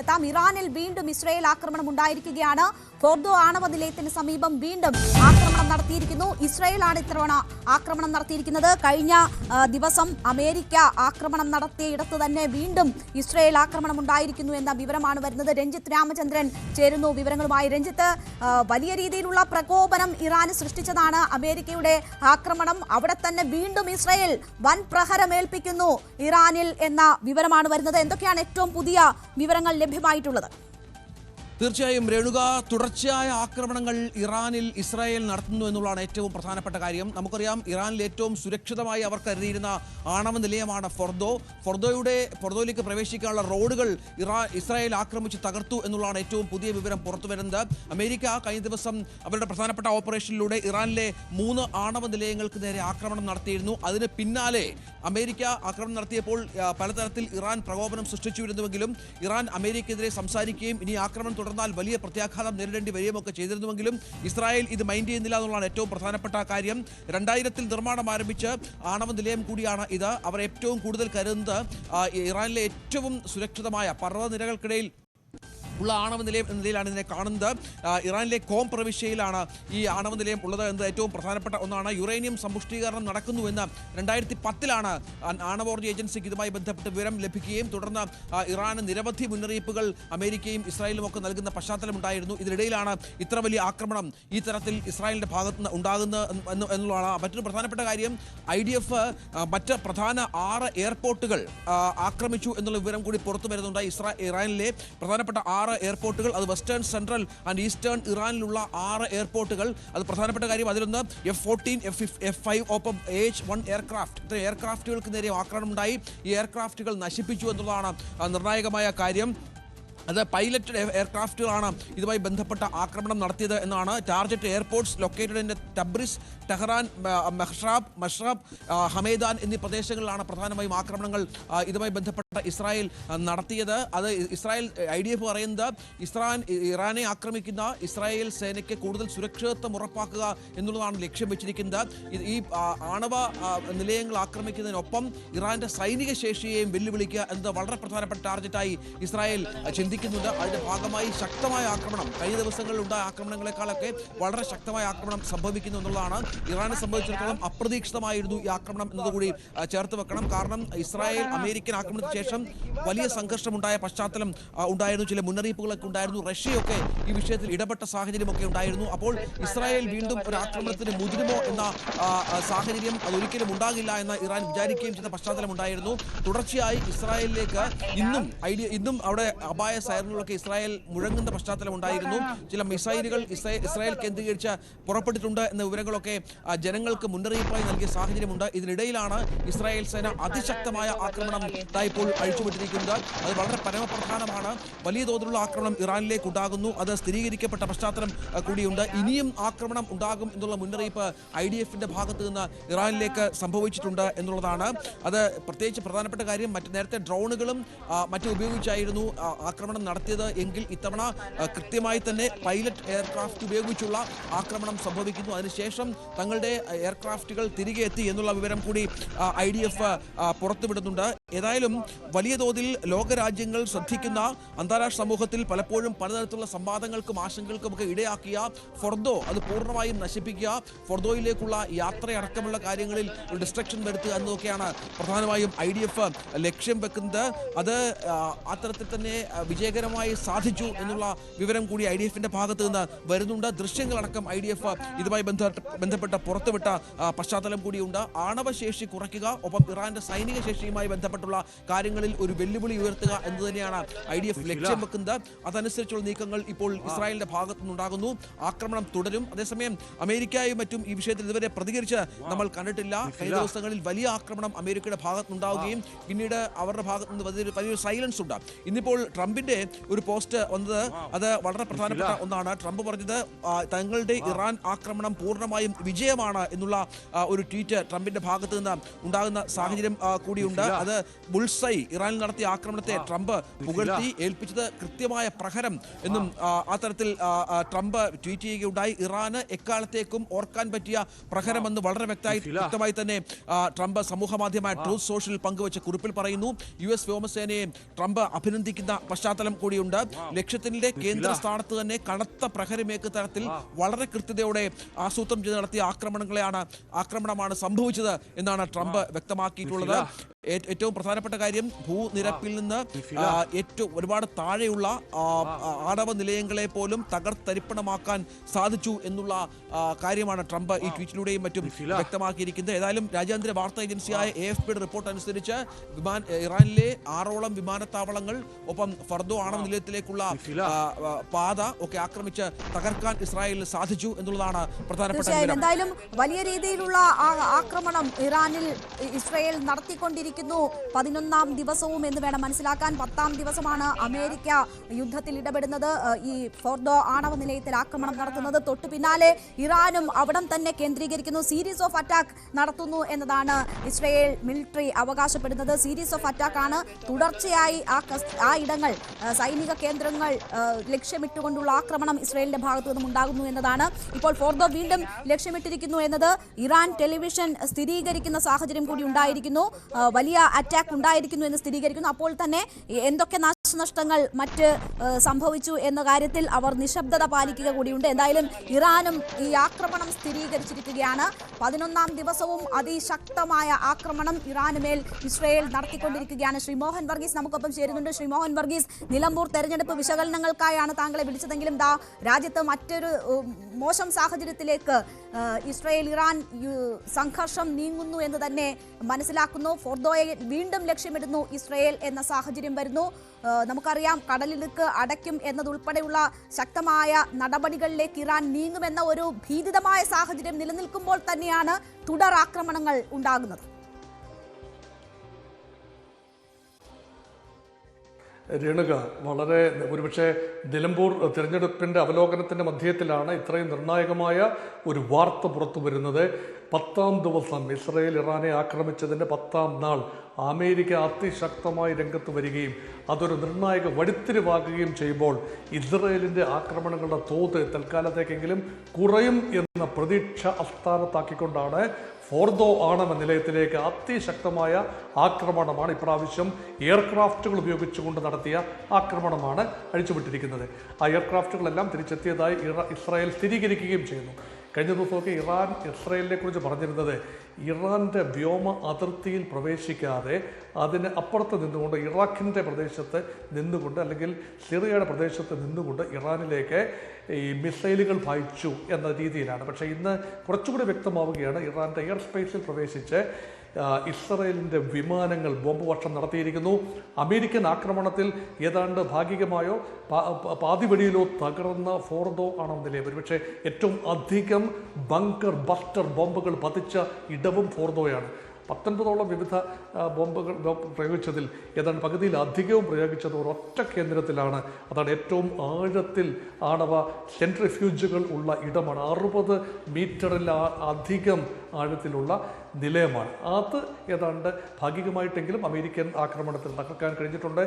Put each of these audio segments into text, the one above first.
എത്താം. ഇറാനിൽ വീണ്ടും ഇസ്രയേൽ ആക്രമണം ഉണ്ടായിരിക്കുകയാണ്. ഫോർദോ ആണവ നിലയത്തിന് സമീപം വീണ്ടും ആക്രമണം നടത്തിയിരിക്കുന്നു. ഇസ്രായേലാണ് ഇത്തവണ ആക്രമണം നടത്തിയിരിക്കുന്നത്. കഴിഞ്ഞ ദിവസം അമേരിക്ക ആക്രമണം നടത്തിയ ഇടത്ത് തന്നെ വീണ്ടും ഇസ്രയേൽ ആക്രമണം ഉണ്ടായിരിക്കുന്നു എന്ന വിവരമാണ് വരുന്നത്. രഞ്ജിത്ത് രാമചന്ദ്രൻ ചേരുന്നു വിവരങ്ങളുമായി. രഞ്ജിത്ത് വലിയ രീതിയിലുള്ള പ്രകോപനം ഇറാന് സൃഷ്ടിച്ചതാണ്. അമേരിക്കയുടെ ആക്രമണം അവിടെ തന്നെ വീണ്ടും ഇസ്രയേൽ വൻ പ്രഹരമേൽപ്പിക്കുന്നു ഇറാനിൽ എന്ന വിവരമാണ് വരുന്നത്. എന്തൊക്കെയാണ് ഏറ്റവും പുതിയ വിവരങ്ങൾ ലഭ്യമായിട്ടുള്ളത് തീർച്ചയായും രേണുക തുടർച്ചയായ ആക്രമണങ്ങൾ ഇറാനിൽ ഇസ്രായേൽ നടത്തുന്നു എന്നുള്ളതാണ് ഏറ്റവും പ്രധാനപ്പെട്ട കാര്യം. നമുക്കറിയാം ഇറാനിൽ ഏറ്റവും സുരക്ഷിതമായി അവർ കരുതിയിരുന്ന ആണവ നിലയമാണ് ഫൊർദോ. ഫൊർദോയുടെ ഫൊർദോയിലേക്ക് പ്രവേശിക്കാനുള്ള റോഡുകൾ ഇറാ ഇസ്രായേൽ ആക്രമിച്ച് തകർത്തു എന്നുള്ളതാണ് ഏറ്റവും പുതിയ വിവരം പുറത്തു വരുന്നത്. അമേരിക്ക കഴിഞ്ഞ ദിവസം അവരുടെ പ്രധാനപ്പെട്ട ഓപ്പറേഷനിലൂടെ ഇറാനിലെ മൂന്ന് ആണവ നിലയങ്ങൾക്ക് നേരെ ആക്രമണം നടത്തിയിരുന്നു. അതിന് പിന്നാലെ അമേരിക്ക ആക്രമണം നടത്തിയപ്പോൾ പലതരത്തിൽ ഇറാൻ പ്രകോപനം സൃഷ്ടിച്ചു വരുന്നുവെങ്കിലും ഇറാൻ അമേരിക്കയെതിരെ സംസാരിക്കുകയും ഇനി ആക്രമണം തുടർന്നാൽ വലിയ പ്രത്യാഘാതം നേരിടേണ്ടി വരികയുമൊക്കെ ചെയ്തിരുന്നുവെങ്കിലും ഇസ്രായേൽ ഇത് മൈൻഡ് ചെയ്യുന്നില്ല എന്നുള്ളതാണ് ഏറ്റവും പ്രധാനപ്പെട്ട കാര്യം. രണ്ടായിരത്തിൽ നിർമ്മാണം ആരംഭിച്ച് ആണവ നിലയം കൂടിയാണ് ഇത്. അവർ ഏറ്റവും കൂടുതൽ കരുതുന്നത് ഇറാനിലെ ഏറ്റവും സുരക്ഷിതമായ പർവതനിരകൾക്കിടയിൽ ഉള്ള ആണവ നിലയം എന്ന നിലയിലാണ് ഇതിനെ കാണുന്നത്. ഇറാനിലെ കോം പ്രവിശ്യയിലാണ് ഈ ആണവ നിലയം ഉള്ളത് എന്നത് ഏറ്റവും പ്രധാനപ്പെട്ട ഒന്നാണ്. യുറേനിയം സമ്പുഷ്ടീകരണം നടക്കുന്നുവെന്ന് രണ്ടായിരത്തി പത്തിലാണ് ആണവോർജ ഏജൻസിക്ക് ഇതുമായി ബന്ധപ്പെട്ട് വിവരം ലഭിക്കുകയും തുടർന്ന് ഇറാന് നിരവധി മുന്നറിയിപ്പുകൾ അമേരിക്കയും ഇസ്രായേലും ഒക്കെ നൽകുന്ന പശ്ചാത്തലമുണ്ടായിരുന്നു ഇതിനിടയിലാണ് ഇത്ര വലിയ ആക്രമണം ഈ തരത്തിൽ ഇസ്രായേലിന്റെ ഭാഗത്ത് നിന്ന് ഉണ്ടാകുന്നത് എന്നുള്ളതാണ്. മറ്റൊരു പ്രധാനപ്പെട്ട കാര്യം ഐ ഡി എഫ് മറ്റ് പ്രധാന ആറ് എയർപോർട്ടുകൾ ആക്രമിച്ചു എന്നുള്ള വിവരം കൂടി പുറത്തു വരുന്നുണ്ട്. ഇസ്രാ ഇറാനിലെ പ്രധാനപ്പെട്ട ആറ് എയർപോർട്ടുകൾ അത് വെസ്റ്റേൺ സെൻട്രൽ ആൻഡ് ഈസ്റ്റേൺ ഇറാനിലുള്ള ആറ് എയർപോർട്ടുകൾ. അത് പ്രധാനപ്പെട്ട കാര്യം അതിലൊന്ന് F fourteen F F five ഒപ്പം എച്ച് വൺ എയർക്രാഫ്റ്റ് ഇത്രയും എയർക്രാഫ്റ്റുകൾക്ക് നേരെ ആക്രമണം ഉണ്ടായി ഈ എയർക്രാഫ്റ്റുകൾ നശിപ്പിച്ചു എന്നുള്ളതാണ് നിർണായകമായ കാര്യം. അത് പൈലറ്റഡ് എയർക്രാഫ്റ്റുകളാണ് ഇതുമായി ബന്ധപ്പെട്ട ആക്രമണം നടത്തിയത് എന്നാണ്. Target airports located in Tabriz Tehran മെഹ്റാബ് മഷ്റാബ് Hamedan എന്നീ പ്രദേശങ്ങളിലാണ് പ്രധാനമായും ആക്രമണങ്ങൾ ഇതുമായി ബന്ധപ്പെട്ട ഇസ്രായേൽ നടത്തിയത്. അത് ഇസ്രായേൽ ഐ ഡി എഫ് പറയുന്നത് ഇസ്രാൻ ഇറാനെ ആക്രമിക്കുന്ന ഇസ്രായേൽ സേനയ്ക്ക് കൂടുതൽ സുരക്ഷിതത്വം ഉറപ്പാക്കുക എന്നുള്ളതാണ് ലക്ഷ്യം വെച്ചിരിക്കുന്നത്. ഈ ആണവ നിലയങ്ങൾ ആക്രമിക്കുന്നതിനൊപ്പം ഇറാന്റെ സൈനിക ശേഷിയെയും വെല്ലുവിളിക്കുക എന്നത് വളരെ പ്രധാനപ്പെട്ട ടാർഗറ്റായി ഇസ്രായേൽ ചിന്തിക്കുന്നുണ്ട്. അതിന്റെ ഭാഗമായി ശക്തമായ ആക്രമണം കഴിഞ്ഞ ദിവസങ്ങളിൽ ഉണ്ടായ ആക്രമണങ്ങളെക്കാളൊക്കെ വളരെ ശക്തമായ ആക്രമണം സംഭവിക്കുന്നു എന്നുള്ളതാണ്. ഇറാനെ സംബന്ധിച്ചിടത്തോളം അപ്രതീക്ഷിതമായിരുന്നു ഈ ആക്രമണം എന്നതുകൂടി ചേർത്ത് വെക്കണം. കാരണം ഇസ്രായേൽ അമേരിക്കൻ ആക്രമണത്തിന് വലിയ സംഘർഷമുണ്ടായ പശ്ചാത്തലം ഉണ്ടായിരുന്നു. ചില മുന്നറിയിപ്പുകളൊക്കെ ഉണ്ടായിരുന്നു. റഷ്യയൊക്കെ ഈ വിഷയത്തിൽ ഇടപെട്ട സാഹചര്യമൊക്കെ ഉണ്ടായിരുന്നു. അപ്പോൾ ഇസ്രായേൽ വീണ്ടും ഒരു ആക്രമണത്തിന് മുതിരുമോ എന്ന സാഹചര്യം അതൊരിക്കലും ഉണ്ടാകില്ല എന്ന് ഇറാൻ വിചാരിക്കുകയും ചെയ്ത പശ്ചാത്തലം ഉണ്ടായിരുന്നു. തുടർച്ചയായി ഇസ്രായേലിലേക്ക് ഇന്നും ഐഡിയ ഇന്നും അവിടെ അപായ സൈറനുകളൊക്കെ ഇസ്രായേൽ മുഴങ്ങുന്ന പശ്ചാത്തലം ഉണ്ടായിരുന്നു. ചില മിസൈലുകൾ ഇസ്രായേൽ കേന്ദ്രീകരിച്ച് പുറപ്പെട്ടിട്ടുണ്ട് എന്ന വിവരങ്ങളൊക്കെ ജനങ്ങൾക്ക് മുന്നറിയിപ്പായി നൽകിയ സാഹചര്യമുണ്ട്. ഇതിനിടയിലാണ് ഇസ്രായേൽ സേന അതിശക്തമായ ആക്രമണം ഇപ്പോൾ അഴിച്ചുവിട്ടിരിക്കുന്നത്. അത് വളരെ പരമപ്രധാനമാണ്. വലിയ തോതിലുള്ള ആക്രമണം ഇറാനിലേക്ക് ഉണ്ടാകുന്നു. അത് സ്ഥിരീകരിക്കപ്പെട്ട പശ്ചാത്തലം കൂടിയുണ്ട്. ഇനിയും ആക്രമണം ഉണ്ടാകും എന്നുള്ള മുന്നറിയിപ്പ് ഐ ഡി എഫിന്റെ ഭാഗത്ത് നിന്ന് ഇറാനിലേക്ക് സംഭവിച്ചിട്ടുണ്ട് എന്നുള്ളതാണ്. അത് പ്രത്യേകിച്ച് പ്രധാനപ്പെട്ട കാര്യം മറ്റ് നേരത്തെ ഡ്രോണുകളും മറ്റു ഉപയോഗിച്ചായിരുന്നു ആക്രമണം നടത്തിയത്. എങ്കിൽ ഇത്തവണ കൃത്യമായി തന്നെ പൈലറ്റ് എയർക്രാഫ്റ്റ് ഉപയോഗിച്ചുള്ള ആക്രമണം സംഭവിക്കുന്നു. അതിനുശേഷം തങ്ങളുടെ എയർക്രാഫ്റ്റുകൾ തിരികെ എത്തി എന്നുള്ള വിവരം കൂടി ഐ ഡി എഫ് പുറത്തുവിടുന്നുണ്ട്. ഏതായാലും വലിയ തോതിൽ ലോകരാജ്യങ്ങൾ ശ്രദ്ധിക്കുന്ന അന്താരാഷ്ട്ര സമൂഹത്തിൽ പലപ്പോഴും പലതരത്തിലുള്ള സംവാദങ്ങൾക്കും ആശങ്കകൾക്കും ഒക്കെ ഇടയാക്കിയ ഫൊർദോ അത് പൂർണമായും നശിപ്പിക്കുക ഫൊർദോയിലേക്കുള്ള യാത്രയടക്കമുള്ള കാര്യങ്ങളിൽ ഡിസ്ട്രക്ഷൻ വരുത്തുക എന്നതൊക്കെയാണ് പ്രധാനമായും ഐ ഡി എഫ് ലക്ഷ്യം വെക്കുന്നത്. അത് അത്തരത്തിൽ തന്നെ വിജയകരമായി സാധിച്ചു എന്നുള്ള വിവരം കൂടി ഐ ഡി എഫിന്റെ ഭാഗത്ത് നിന്ന് വരുന്നുണ്ട്. ദൃശ്യങ്ങളടക്കം ഐ ഡി എഫ് ഇതുമായി ബന്ധപ്പെട്ട പുറത്തുവിട്ട പശ്ചാത്തലം കൂടിയുണ്ട്. ആണവശേഷി കുറയ്ക്കുക ഒപ്പം ഇറാന്റെ സൈനിക ശേഷിയുമായി ബന്ധപ്പെട്ടുള്ള കാര്യങ്ങളിൽ ഒരു വെല്ലുവിളി ഉയർത്തുക എന്ന് തന്നെയാണ് ഐ ഡി എഫ് ലക്ഷ്യം വെക്കുന്നത്. അതനുസരിച്ചുള്ള നീക്കങ്ങൾ ഇപ്പോൾ ഇസ്രായേലിന്റെ ഭാഗത്തു നിന്നുണ്ടാകുന്നു. ആക്രമണം തുടരും. അതേസമയം അമേരിക്കയും മറ്റും ഈ വിഷയത്തിൽ ഇതുവരെ പ്രതികരിച്ച് നമ്മൾ കണ്ടിട്ടില്ല. കഴിഞ്ഞ ദിവസങ്ങളിൽ വലിയ ആക്രമണം അമേരിക്കയുടെ ഭാഗത്ത് നിന്നുണ്ടാവുകയും പിന്നീട് അവരുടെ ഭാഗത്ത് നിന്ന് വലിയൊരു വലിയൊരു സൈലൻസ് ഉണ്ട്. ഇന്നിപ്പോൾ ട്രംപിന്റെ ഒരു പോസ്റ്റ് വന്നത് അത് വളരെ പ്രധാനപ്പെട്ട ഒന്നാണ്. ട്രംപ് പറഞ്ഞത് തങ്ങളുടെ ഇറാൻ ആക്രമണം പൂർണമായും വിജയമാണ് എന്നുള്ള ഒരു ട്വീറ്റ് ട്രംപിന്റെ ഭാഗത്ത് നിന്ന് ഉണ്ടാകുന്ന സാഹചര്യം കൂടിയുണ്ട്. അത് ബുൾസൈ ഇറാനിൽ നടത്തിയ ആക്രമണത്തെ ട്രംപ് പുകഴ്ത്തി ഏൽപ്പിച്ചത് കൃത്യമായ പ്രഹരം എന്നും ആ, തരത്തിൽ ട്രംപ് ട്വീറ്റ് ചെയ്യുകയുണ്ടായി. ഇറാന് എക്കാലത്തേക്കും ഓർക്കാൻ പറ്റിയ പ്രഹരമെന്ന് വളരെ വ്യക്തമായി വ്യക്തമായി തന്നെ ട്രംപ് സമൂഹ മാധ്യമമായ ട്രൂത്ത് സോഷ്യൽ പങ്കുവച്ച കുറിപ്പിൽ പറയുന്നു. യു എസ് വ്യോമസേനയെ ട്രംപ് അഭിനന്ദിക്കുന്ന പശ്ചാത്തലം കൂടിയുണ്ട്. ലക്ഷ്യത്തിന്റെ കേന്ദ്ര സ്ഥാനത്ത് തന്നെ കനത്ത പ്രഹരമേക്ക് തരത്തിൽ വളരെ കൃത്യതയോടെ ആസൂത്രണം ചെയ്ത് നടത്തിയ ആക്രമണങ്ങളെയാണ് ആക്രമണമാണ് സംഭവിച്ചത് എന്നാണ് ട്രംപ് വ്യക്തമാക്കിയിട്ടുള്ളത്. ഏറ്റവും പ്രധാനപ്പെട്ട കാര്യം ഭൂനിരപ്പിൽ നിന്ന് ഏറ്റവും ഒരുപാട് താഴെയുള്ള ആണവ നിലയങ്ങളെ പോലും തകർത്തരിപ്പണമാക്കാൻ സാധിച്ചു എന്നുള്ള കാര്യമാണ് ട്രംപ് ഈ ട്വീറ്റിലൂടെയും മറ്റും വ്യക്തമാക്കിയിരിക്കുന്നത്. ഏതായാലും രാജ്യാന്തര വാർത്താ ഏജൻസിയായ എ എഫ് പിയുടെ റിപ്പോർട്ട് അനുസരിച്ച് വിമാന ഇറാനിലെ ആറോളം വിമാനത്താവളങ്ങൾ ഒപ്പം ഫർദോ ആണവ നിലയത്തിലേക്കുള്ള പാത ഒക്കെ ആക്രമിച്ച് തകർക്കാൻ ഇസ്രായേലിന് സാധിച്ചു എന്നുള്ളതാണ് പ്രധാനപ്പെട്ട വിവരം. എന്തായാലും വലിയ രീതിയിലുള്ള ആ- ആക്രമണം ഇറാനിൽ ഇസ്രയേൽ നടത്തിക്കൊണ്ടിരിക്കുന്നു പതിനൊന്നാം ദിവസവും എന്ന് വേണം മനസ്സിലാക്കാൻ. പത്താം ദിവസമാണ് അമേരിക്ക യുദ്ധത്തിൽ ഇടപെടുന്നത്. ഈ ഫോർദോ ആണവ നിലയത്തിൽ ആക്രമണം നടത്തുന്നത്. തൊട്ടു പിന്നാലെ ഇറാനും അവിടം തന്നെ കേന്ദ്രീകരിക്കുന്നു. സീരീസ് ഓഫ് അറ്റാക്ക് നടത്തുന്നു എന്നതാണ് ഇസ്രയേൽ മിലിറ്ററി അവകാശപ്പെടുന്നത്. സീരീസ് ഓഫ് അറ്റാക്ക് ആണ് തുടർച്ചയായി ആ ആ ഇടങ്ങൾ സൈനിക കേന്ദ്രങ്ങൾ ലക്ഷ്യമിട്ടുകൊണ്ടുള്ള ആക്രമണം ഇസ്രയേലിന്റെ ഭാഗത്തു നിന്നും ഉണ്ടാകുന്നു എന്നതാണ്. ഇപ്പോൾ ഫോർദോ വീണ്ടും ലക്ഷ്യമിട്ടിരിക്കുന്നു എന്നത് ഇറാൻ ടെലിവിഷൻ സ്ഥിരീകരിക്കുന്ന സാഹചര്യം കൂടി ഉണ്ടായിരിക്കുന്നു. വലിയ അറ്റാക്ക് ഉണ്ടായിരിക്കുന്നു എന്ന് സ്ഥിരീകരിക്കുന്നു. അപ്പോൾ തന്നെ എന്തൊക്കെ നാശനഷ്ടങ്ങൾ മറ്റ് സംഭവിച്ചു എന്ന കാര്യത്തിൽ അവർ നിശബ്ദത പാലിക്കുക കൂടിയുണ്ട്. എന്തായാലും ഇറാനും ഈ ആക്രമണം സ്ഥിരീകരിച്ചിരിക്കുകയാണ്. പതിനൊന്നാം ദിവസവും അതിശക്തമായ ആക്രമണം ഇറാന് മേൽ ഇസ്രയേൽ നടത്തിക്കൊണ്ടിരിക്കുകയാണ്. ശ്രീ മോഹൻ വർഗീസ് നമുക്കൊപ്പം ചേരുന്നുണ്ട്. ശ്രീ മോഹൻ വർഗീസ് നിലമ്പൂർ തെരഞ്ഞെടുപ്പ് വിശകലനങ്ങൾക്കായാണ് താങ്കളെ വിളിച്ചതെങ്കിലും ദാ രാജ്യത്ത് മറ്റൊരു മോശം സാഹചര്യത്തിലേക്ക് ഇസ്രയേൽ ഇറാൻ സംഘർഷം നീങ്ങുന്നു എന്ന് തന്നെ മനസ്സിലാക്കുന്നു. ഫോർദോയെ വീണ്ടും ലക്ഷ്യമിടുന്നു ഇസ്രയേൽ എന്ന സാഹചര്യം വരുന്നു. നമുക്കറിയാം കടലിടുക്ക് അടയ്ക്കും എന്നതുൾപ്പെടെയുള്ള ശക്തമായ നടപടികളിലേക്ക് ഇറാൻ നീങ്ങുമെന്ന ഒരു ഭീതിതമായ സാഹചര്യം നിലനിൽക്കുമ്പോൾ തന്നെയാണ് തുടർ ആക്രമണങ്ങൾ ഉണ്ടാകുന്നത്. രേണുക വളരെ ഒരുപക്ഷെ നിലമ്പൂർ തിരഞ്ഞെടുപ്പിന്റെ അവലോകനത്തിന്റെ മധ്യത്തിലാണ് ഇത്രയും നിർണായകമായ ഒരു വാർത്ത പുറത്തു വരുന്നത് പത്താം ദിവസം ഇസ്രയേൽ ഇറാനെ ആക്രമിച്ചതിന്റെ പത്താം നാൾ അമേരിക്ക അതിശക്തമായി രംഗത്ത് വരികയും അതൊരു നിർണായക വഴിത്തിരിവാകുകയും ചെയ്യുമ്പോൾ ഇസ്രയേലിന്റെ ആക്രമണങ്ങളുടെ തോത് തൽക്കാലത്തേക്കെങ്കിലും കുറയും എന്ന പ്രതീക്ഷ അസ്ഥാനത്താക്കിക്കൊണ്ടാണ് ഫോർദോ ആണവ നിലയത്തിലേക്ക് അതിശക്തമായ ആക്രമണമാണ് ഇപ്രാവശ്യം എയർക്രാഫ്റ്റുകൾ ഉപയോഗിച്ചുകൊണ്ട് നടത്തിയ ആക്രമണമാണ് അഴിച്ചുവിട്ടിരിക്കുന്നത്. ആ എയർക്രാഫ്റ്റുകളെല്ലാം തിരിച്ചെത്തിയതായി ഇസ്രായേൽ സ്ഥിരീകരിക്കുകയും ചെയ്യുന്നു. കഴിഞ്ഞ ദിവസമൊക്കെ ഇറാൻ ഇസ്രയേലിനെ കുറിച്ച് പറഞ്ഞിരുന്നത് ഇറാന്റെ വ്യോമ അതിർത്തിയിൽ പ്രവേശിക്കാതെ അതിന് അപ്പുറത്ത് നിന്നുകൊണ്ട് ഇറാഖിന്റെ പ്രദേശത്ത് നിന്നുകൊണ്ട് അല്ലെങ്കിൽ സിറിയയുടെ പ്രദേശത്ത് നിന്നുകൊണ്ട് ഇറാനിലേക്ക് ഈ മിസൈലുകൾ പായിച്ചു എന്ന രീതിയിലാണ്. പക്ഷേ ഇന്ന് കുറച്ചുകൂടി വ്യക്തമാവുകയാണ് ഇറാന്റെ എയർ സ്പേസിൽ പ്രവേശിച്ച് ഇസ്രയേലിന്റെ വിമാനങ്ങൾ ബോംബ് വർഷം നടത്തിയിരിക്കുന്നു. അമേരിക്കൻ ആക്രമണത്തിൽ ഏതാണ്ട് ഭാഗികമായോ പാതിവടിയിലോ തകർന്ന ഫോർദോ ആണോ നിലയം ഒരുപക്ഷെ ഏറ്റവും അധികം ബങ്കർ ബസ്റ്റർ ബോംബുകൾ പതിച്ച ഇടവും ഫോർദോയാണ്. പത്തൊൻപതോളം വിവിധ ബോംബുകൾ ബോംബ് പ്രയോഗിച്ചതിൽ ഏതാണ്ട് പകുതിയിലധികവും പ്രയോഗിച്ചത് ഒരൊറ്റ കേന്ദ്രത്തിലാണ്. അതാണ് ഏറ്റവും ആഴത്തിൽ ആണവ സെൻട്രിഫ്യൂജുകൾ ഉള്ള ഇടമാണ്. അറുപത് മീറ്ററിൽ അധികം ആഴത്തിലുള്ള നിലയമാണ്. അത് ഏതാണ്ട് ഭാഗികമായിട്ടെങ്കിലും അമേരിക്കൻ ആക്രമണത്തിൽ തകർക്കാൻ കഴിഞ്ഞിട്ടുണ്ട്.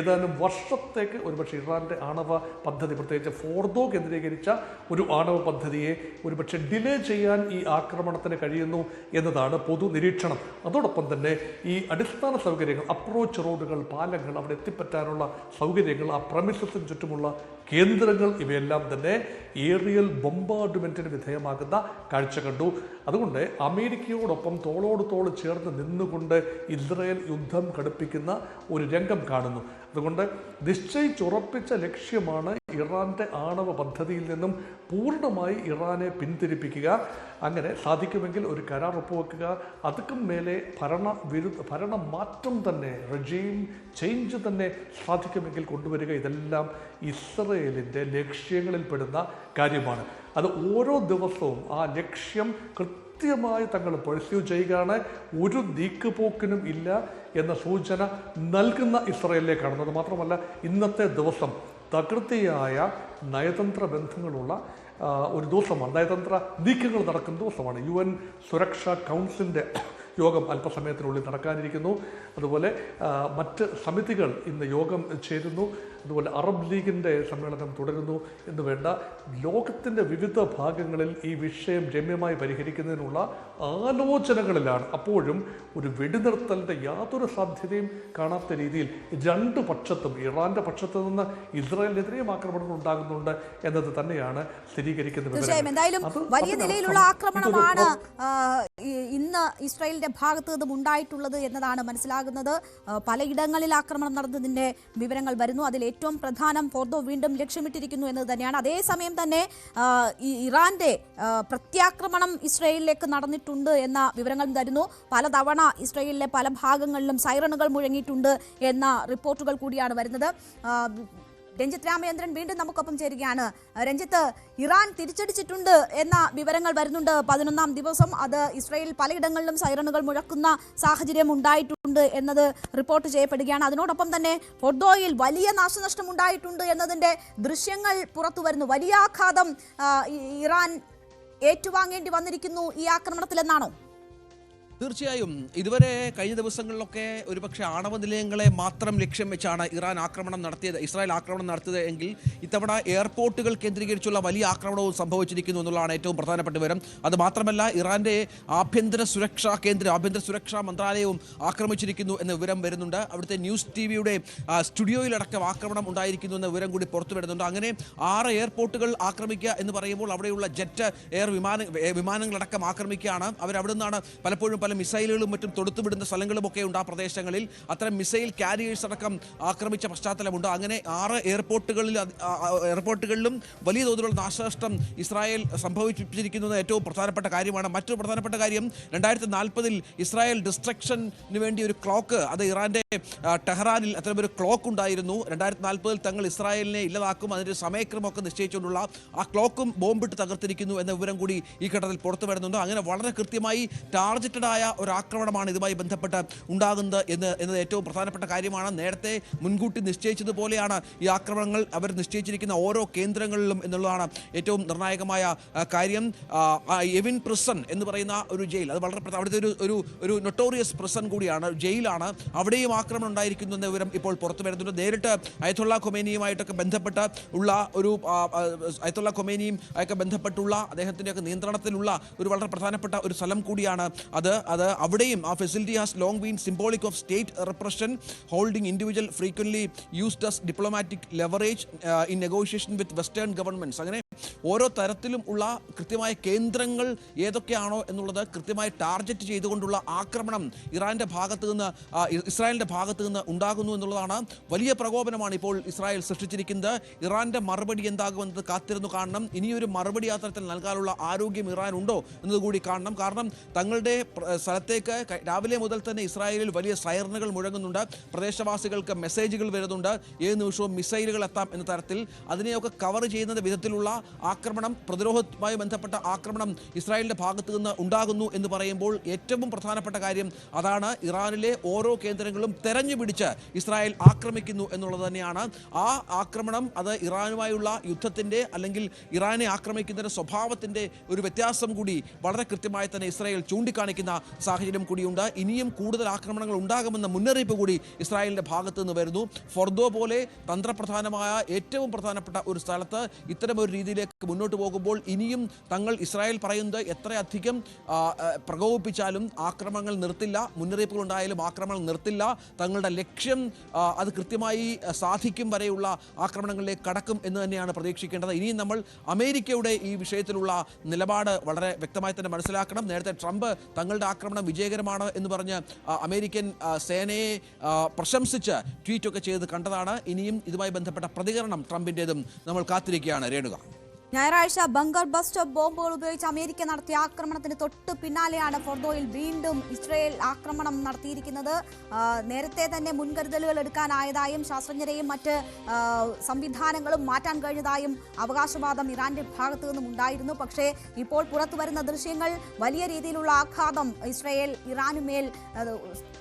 ഏതാനും വർഷത്തേക്ക് ഒരുപക്ഷെ ഇറാന്റെ ആണവ പദ്ധതി പ്രത്യേകിച്ച് ഫോർദോ കേന്ദ്രീകരിച്ച ഒരു ആണവ പദ്ധതിയെ ഒരുപക്ഷെ ഡിലേ ചെയ്യാൻ ഈ ആക്രമണത്തിന് കഴിയുന്നു എന്നതാണ് പൊതു നിരീക്ഷണം. അതോടൊപ്പം തന്നെ ഈ അടിസ്ഥാന സൗകര്യങ്ങൾ അപ്രോച്ച് റോഡുകൾ പാലങ്ങൾ അവിടെ എത്തിപ്പറ്റാനുള്ള സൗകര്യങ്ങൾ ആ പ്രമിസത്തിന് ചുറ്റുമുള്ള കേന്ദ്രങ്ങൾ ഇവയെല്ലാം തന്നെ ഏറിയൽ ബൊമ്പാർഡ്മെന്റിന് വിധേയമാകുന്ന കാഴ്ച കണ്ടു. അതുകൊണ്ട് അമേരിക്കയോടൊപ്പം തോളോട് തോൾ ചേർന്ന് നിന്നുകൊണ്ട് ഇസ്രയേൽ യുദ്ധം കടുപ്പിക്കുന്ന ഒരു രംഗം കാണുന്നു. അതുകൊണ്ട് നിശ്ചയിച്ചുറപ്പിച്ച ലക്ഷ്യമാണ് ഇറാന്റെ ആണവ പദ്ധതിയിൽ നിന്നും പൂർണമായി ഇറാനെ പിന്തിരിപ്പിക്കുക. അങ്ങനെ സാധിക്കുമെങ്കിൽ ഒരു കരാർ ഒപ്പുവെക്കുക. അതുക്കും മേലെ ഭരണ വിരുദ്ധ ഭരണ മാറ്റം തന്നെ റെജീം ചേഞ്ച് തന്നെ സാധിക്കുമെങ്കിൽ കൊണ്ടുവരിക. ഇതെല്ലാം ഇസ്രയേലിന്റെ ലക്ഷ്യങ്ങളിൽപ്പെടുന്ന കാര്യമാണ്. അത് ഓരോ ദിവസവും ആ ലക്ഷ്യം കൃത്യമായി തങ്ങൾ പെർസ്യൂ ചെയ്യുകയാണ്. ഒരു നീക്കുപോക്കിനും ഇല്ല എന്ന സൂചന നൽകുന്ന ഇസ്രയേലിലേക്കാണ്. അത് മാത്രമല്ല ഇന്നത്തെ ദിവസം തകൃതിയായ നയതന്ത്ര ബന്ധങ്ങളുള്ള ഒരു ദിവസമാണ്. നയതന്ത്ര നീക്കങ്ങൾ നടക്കുന്ന ദിവസമാണ്. യു എൻ സുരക്ഷാ കൗൺസിലിന്റെ യോഗം അല്പസമയത്തിനുള്ളിൽ നടക്കാനിരിക്കുന്നു. അതുപോലെ മറ്റ് സമിതികൾ ഇന്ന് യോഗം ചേരുന്നു. അതുപോലെ അറബ് ലീഗിന്റെ സമ്മേളനം തുടരുന്നു എന്ന് വേണ്ട. ലോകത്തിന്റെ വിവിധ ഭാഗങ്ങളിൽ ഈ വിഷയം രമ്യമായി പരിഹരിക്കുന്നതിനുള്ള ആലോചനകളിലാണ്. അപ്പോഴും ഒരു വെടിനിർത്തലിന്റെ യാതൊരു സാധ്യതയും കാണാത്ത രീതിയിൽ രണ്ട് പക്ഷത്തും ഇറാന്റെ പക്ഷത്തു നിന്ന് ഇസ്രായേലിനെതിരെയും ആക്രമണങ്ങൾ ഉണ്ടാകുന്നുണ്ട് എന്നത് തന്നെയാണ് സ്ഥിരീകരിക്കുന്നത്. തീർച്ചയായും. എന്തായാലും വലിയ നിലയിലുള്ള ആക്രമണമാണ് ഇന്ന് ഇസ്രായേലിന്റെ ഭാഗത്ത് നിന്നും ഉണ്ടായിട്ടുള്ളത് എന്നതാണ് മനസ്സിലാകുന്നത്. പലയിടങ്ങളിൽ ആക്രമണം നടന്നതിന്റെ വിവരങ്ങൾ വരുന്നു. അതിൽ ഏറ്റവും പ്രധാനം ഫോർദോ വീണ്ടും ലക്ഷ്യമിട്ടിരിക്കുന്നു എന്ന് തന്നെയാണ്. അതേസമയം തന്നെ ഇറാന്റെ പ്രത്യാക്രമണം ഇസ്രയേലിലേക്ക് നടന്നിട്ടുണ്ട് എന്ന വിവരങ്ങൾ തരുന്നു. പലതവണ ഇസ്രയേലിലെ പല ഭാഗങ്ങളിലും സൈറണുകൾ മുഴങ്ങിയിട്ടുണ്ട് എന്ന റിപ്പോർട്ടുകൾ കൂടിയാണ് വരുന്നത്. രഞ്ജിത്ത് രാമചന്ദ്രൻ വീണ്ടും നമുക്കൊപ്പം ചേരുകയാണ്. രഞ്ജിത്ത് ഇറാൻ തിരിച്ചടിച്ചിട്ടുണ്ട് എന്ന വിവരങ്ങൾ വരുന്നുണ്ട്. പതിനൊന്നാം ദിവസം അത് ഇസ്രയേൽ പലയിടങ്ങളിലും സൈറണുകൾ മുഴക്കുന്ന സാഹചര്യം ഉണ്ടായിട്ടുണ്ട് എന്നത് റിപ്പോർട്ട് ചെയ്യപ്പെടുകയാണ്. അതിനോടൊപ്പം തന്നെ ഫൊർദോയിൽ വലിയ നാശനഷ്ടം ഉണ്ടായിട്ടുണ്ട് എന്നതിന്റെ ദൃശ്യങ്ങൾ പുറത്തു വരുന്നു. വലിയ ആഘാതം ഇറാൻ ഏറ്റുവാങ്ങേണ്ടി വന്നിരിക്കുന്നു ഈ ആക്രമണത്തിലെന്നാണോ? തീർച്ചയായും ഇതുവരെ കഴിഞ്ഞ ദിവസങ്ങളിലൊക്കെ ഒരുപക്ഷെ ആണവ നിലയങ്ങളെ മാത്രം ലക്ഷ്യം വെച്ചാണ് ഇറാൻ ആക്രമണം നടത്തിയത് ഇസ്രായേൽ ആക്രമണം നടത്തിയത് എങ്കിൽ ഇത്തവണ എയർപോർട്ടുകൾ കേന്ദ്രീകരിച്ചുള്ള വലിയ ആക്രമണവും സംഭവിച്ചിരിക്കുന്നു എന്നുള്ളതാണ് ഏറ്റവും പ്രധാനപ്പെട്ട വിവരം. അത് മാത്രമല്ല ഇറാന്റെ ആഭ്യന്തര സുരക്ഷാ കേന്ദ്രം ആഭ്യന്തര സുരക്ഷാ മന്ത്രാലയവും ആക്രമിച്ചിരിക്കുന്നു എന്ന വിവരം വരുന്നുണ്ട്. അവിടുത്തെ ന്യൂസ് ടി വിയുടെ സ്റ്റുഡിയോയിലടക്കം ആക്രമണം ഉണ്ടായിരിക്കുന്നു എന്ന വിവരം കൂടി പുറത്തു വരുന്നുണ്ട്. അങ്ങനെ ആറ് എയർപോർട്ടുകൾ ആക്രമിക്കുക എന്ന് പറയുമ്പോൾ അവിടെയുള്ള ജെറ്റ് എയർ വിമാന വിമാനങ്ങളടക്കം ആക്രമിക്കുകയാണ്. അവർ അവിടെ നിന്നാണ് പലപ്പോഴും പല മിസൈലുകളും മറ്റും തൊടുത്തുവിടുന്ന സ്ഥലങ്ങളുമൊക്കെ ഉണ്ട് ആ പ്രദേശങ്ങളിൽ. അത്തരം മിസൈൽ കാരിയേഴ്സ് അടക്കം ആക്രമിച്ച പശ്ചാത്തലമുണ്ട്. അങ്ങനെ ആറ് എയർപോർട്ടുകളിൽ എയർപോർട്ടുകളിലും വലിയ തോതിലുള്ള നാശനഷ്ടം ഇസ്രായേൽ സംഭവിപ്പിച്ചിരിക്കുന്നത് ഏറ്റവും പ്രധാനപ്പെട്ട കാര്യമാണ്. മറ്റൊരു പ്രധാനപ്പെട്ട കാര്യം രണ്ടായിരത്തി നാൽപ്പതിൽ ഇസ്രായേൽ ഡിസ്ട്രക്ഷന് വേണ്ടി ഒരു ക്ലോക്ക് അത് ഇറാന്റെ ടെഹ്റാനിൽ അത്തരമൊരു ക്ലോക്ക് ഉണ്ടായിരുന്നു. രണ്ടായിരത്തി നാൽപ്പതിൽ തങ്ങൾ ഇസ്രായേലിനെ ഇല്ലാതാക്കും അതിന്റെ സമയക്രമമൊക്കെ നിശ്ചയിച്ചുകൊണ്ടുള്ള ആ ക്ലോക്കും ബോംബിട്ട് തകർത്തിരിക്കുന്നു എന്ന വിവരം കൂടി ഈ ഘട്ടത്തിൽ പുറത്തു വരുന്നുണ്ട് അങ്ങനെ വളരെ കൃത്യമായി ടാർജറ്റഡ് ആയ ഒരു ആക്രമണമാണ് ഇതുമായി ബന്ധപ്പെട്ട് ഉണ്ടാകുന്നത് എന്ന് എന്നത് ഏറ്റവും പ്രധാനപ്പെട്ട കാര്യമാണ്. നേരത്തെ മുൻകൂട്ടി നിശ്ചയിച്ചതുപോലെയാണ് ഈ ആക്രമണങ്ങൾ അവർ നിശ്ചയിച്ചിരിക്കുന്ന ഓരോ കേന്ദ്രങ്ങളിലും എന്നുള്ളതാണ് ഏറ്റവും നിർണായകമായ കാര്യം. എവിൻ പ്രിസൺ എന്ന് പറയുന്ന ഒരു ജയിൽ അത് വളരെ അവിടുത്തെ ഒരു ഒരു ഒരു നൊട്ടോറിയസ് പ്രിസൺ കൂടിയാണ് ജയിലാണ്. അവിടെയും ആക്രമണം ഉണ്ടായിരിക്കുന്നു എന്ന വിവരം ഇപ്പോൾ പുറത്തു വരുന്നുണ്ട്. നേരിട്ട് അയത്തുള്ള ഖൊമേനിയുമായിട്ടൊക്കെ ബന്ധപ്പെട്ട് ഉള്ള ഒരു അയത്തുള്ള ഖൊമേനിയും ഒക്കെ ബന്ധപ്പെട്ടുള്ള അദ്ദേഹത്തിന്റെയൊക്കെ നിയന്ത്രണത്തിലുള്ള ഒരു വളരെ പ്രധാനപ്പെട്ട ഒരു സ്ഥലം കൂടിയാണ് അത്. അത് അവിടെയും ആ facility has long been symbolic of state repression holding individual frequently used diplomatic leverage in negotiation with western governments അങ്ങനെ ഓരോ തരത്തിലും ഉള്ള കൃത്യമായ കേന്ദ്രങ്ങൾ ഏതൊക്കെയാണോ എന്നുള്ളത് കൃത്യമായി ടാർഗറ്റ് ചെയ്തുകൊണ്ടുള്ള ആക്രമണം ഇറാന്റെ ഭാഗത്തു നിന്ന് ഇസ്രായേലിന്റെ ഭാഗത്തു നിന്ന് ഉണ്ടാകുന്നു എന്നുള്ളതാണ് വലിയ പ്രകോപനമാണ് ഇപ്പോൾ ഇസ്രായേൽ സൃഷ്ടിച്ചിരിക്കുന്നത്. ഇറാന്റെ മറുപടി എന്താകുമെന്നത് കാത്തിരുന്നു കാണണം. ഇനിയൊരു മറുപടി ആ തരത്തിൽ നൽകാനുള്ള ആരോഗ്യം ഇറാൻ ഉണ്ടോ എന്നതുകൂടി കാണണം. കാരണം തങ്ങളുടെ സ്ഥലത്തേക്ക് രാവിലെ മുതൽ തന്നെ ഇസ്രായേലിൽ വലിയ സൈറനുകൾ മുഴങ്ങുന്നുണ്ട്. പ്രദേശവാസികൾക്ക് മെസ്സേജുകൾ വരുന്നുണ്ട്. ഏത് നിമിഷവും മിസൈലുകൾ എത്താം എന്ന തരത്തിൽ അതിനെയൊക്കെ കവർ ചെയ്യുന്ന വിധത്തിലുള്ള ആക്രമണം പ്രതിരോധവുമായി ബന്ധപ്പെട്ട ആക്രമണം ഇസ്രായേലിന്റെ ഭാഗത്ത് നിന്ന് ഉണ്ടാകുന്നു എന്ന് പറയുമ്പോൾ ഏറ്റവും പ്രധാനപ്പെട്ട കാര്യം അതാണ് ഇറാനിലെ ഓരോ കേന്ദ്രങ്ങളും തെരഞ്ഞു പിടിച്ച് ഇസ്രായേൽ ആക്രമിക്കുന്നു എന്നുള്ളത് തന്നെയാണ്. ആ ആക്രമണം അത് ഇറാനുമായുള്ള യുദ്ധത്തിന്റെ അല്ലെങ്കിൽ ഇറാനെ ആക്രമിക്കുന്നതിന്റെ സ്വഭാവത്തിന്റെ ഒരു വ്യത്യാസം കൂടി വളരെ കൃത്യമായി തന്നെ ഇസ്രായേൽ ചൂണ്ടിക്കാണിക്കുന്ന സാഹചര്യം കൂടിയുണ്ട്. ഇനിയും കൂടുതൽ ആക്രമണങ്ങൾ ഉണ്ടാകുമെന്ന മുന്നറിയിപ്പ് കൂടി ഇസ്രായേലിന്റെ ഭാഗത്ത് നിന്ന് വരുന്നു. ഫോർദോ പോലെ തന്ത്രപ്രധാനമായ ഏറ്റവും പ്രധാനപ്പെട്ട ഒരു സ്ഥലത്ത് ഇത്തരമൊരു ഒരു രീതിയിലേക്ക് മുന്നോട്ട് പോകുമ്പോൾ ഇനിയും തങ്ങൾ ഇസ്രായേൽ പറയുന്നത് എത്രയധികം പ്രകോപിപ്പിച്ചാലും ആക്രമണങ്ങൾ നിർത്തില്ല മുന്നറിയിപ്പുകൾ ഉണ്ടായാലും ആക്രമണങ്ങൾ നിർത്തില്ല. തങ്ങളുടെ ലക്ഷ്യം അത് കൃത്യമായി സാധിക്കും വരെയുള്ള ആക്രമണങ്ങളിലേക്ക് കടക്കും എന്ന് തന്നെയാണ് പ്രതീക്ഷിക്കേണ്ടത്. ഇനിയും നമ്മൾ അമേരിക്കയുടെ ഈ വിഷയത്തിലുള്ള നിലപാട് വളരെ വ്യക്തമായി തന്നെ മനസ്സിലാക്കണം. നേരത്തെ ട്രംപ് തങ്ങളുടെ ആക്രമണം വിജയകരമാണ് എന്ന് പറഞ്ഞ് അമേരിക്കൻ സേനയെ പ്രശംസിച്ച് ട്വീറ്റൊക്കെ ചെയ്ത് കണ്ടതാണ്. ഇനിയും ഇതുമായി ബന്ധപ്പെട്ട പ്രതികരണം ട്രംപിന്റെതും നമ്മൾ കാത്തിരിക്കുകയാണ്. രേണുക. ഞായറാഴ്ച ബംഗർ ബസ് സ്റ്റോപ്പ് ബോംബുകൾ ഉപയോഗിച്ച് അമേരിക്ക നടത്തിയ ആക്രമണത്തിന് തൊട്ട് പിന്നാലെയാണ് ഫോർദോയിൽ വീണ്ടും ഇസ്രയേൽ ആക്രമണം നടത്തിയിരിക്കുന്നത്. നേരത്തെ തന്നെ മുൻകരുതലുകൾ എടുക്കാനായതായും ശാസ്ത്രജ്ഞരെയും മറ്റ് സംവിധാനങ്ങളും മാറ്റാൻ കഴിഞ്ഞതായും അവകാശവാദം ഇറാന്റെ ഭാഗത്തു നിന്നും ഉണ്ടായിരുന്നു. പക്ഷേ ഇപ്പോൾ പുറത്തു വരുന്ന ദൃശ്യങ്ങൾ വലിയ രീതിയിലുള്ള ആഘാതം ഇസ്രയേൽ ഇറാനുമേൽ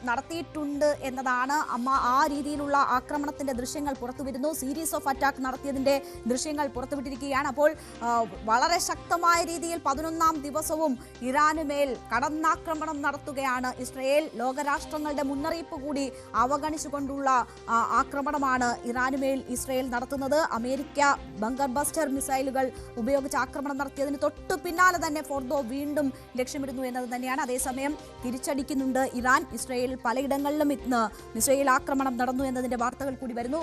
നടത്തിയിട്ടുണ്ട് എന്നതാണ് അമ്മ ആ രീതിയിലുള്ള ആക്രമണത്തിന്റെ ദൃശ്യങ്ങൾ പുറത്തുവിരുന്നു. സീരീസ് ഓഫ് അറ്റാക്ക് നടത്തിയതിന്റെ ദൃശ്യങ്ങൾ പുറത്തുവിട്ടിരിക്കുകയാണ്. അപ്പോൾ വളരെ ശക്തമായ രീതിയിൽ പതിനൊന്നാം ദിവസവും ഇറാന് മേൽ കടന്നാക്രമണം നടത്തുകയാണ് ഇസ്രയേൽ. ലോകരാഷ്ട്രങ്ങളുടെ മുന്നറിയിപ്പ് കൂടി അവഗണിച്ചുകൊണ്ടുള്ള ആക്രമണമാണ് ഇറാന് മേൽ ഇസ്രയേൽ നടത്തുന്നത്. അമേരിക്ക ബങ്കർ ബസ്റ്റർ മിസൈലുകൾ ഉപയോഗിച്ച് ആക്രമണം നടത്തിയതിന് തൊട്ടു പിന്നാലെ തന്നെ ഫോർദോ വീണ്ടും ലക്ഷ്യമിടുന്നു എന്നത് തന്നെയാണ്. അതേസമയം തിരിച്ചടിക്കുന്നുണ്ട് ഇറാൻ. ഇസ്രയേൽ പലയിടങ്ങളിലും ഇന്ന് മിസൈൽ ആക്രമണം നടന്നു എന്നതിന്റെ വാർത്തകൾ കൂടി വരുന്നു.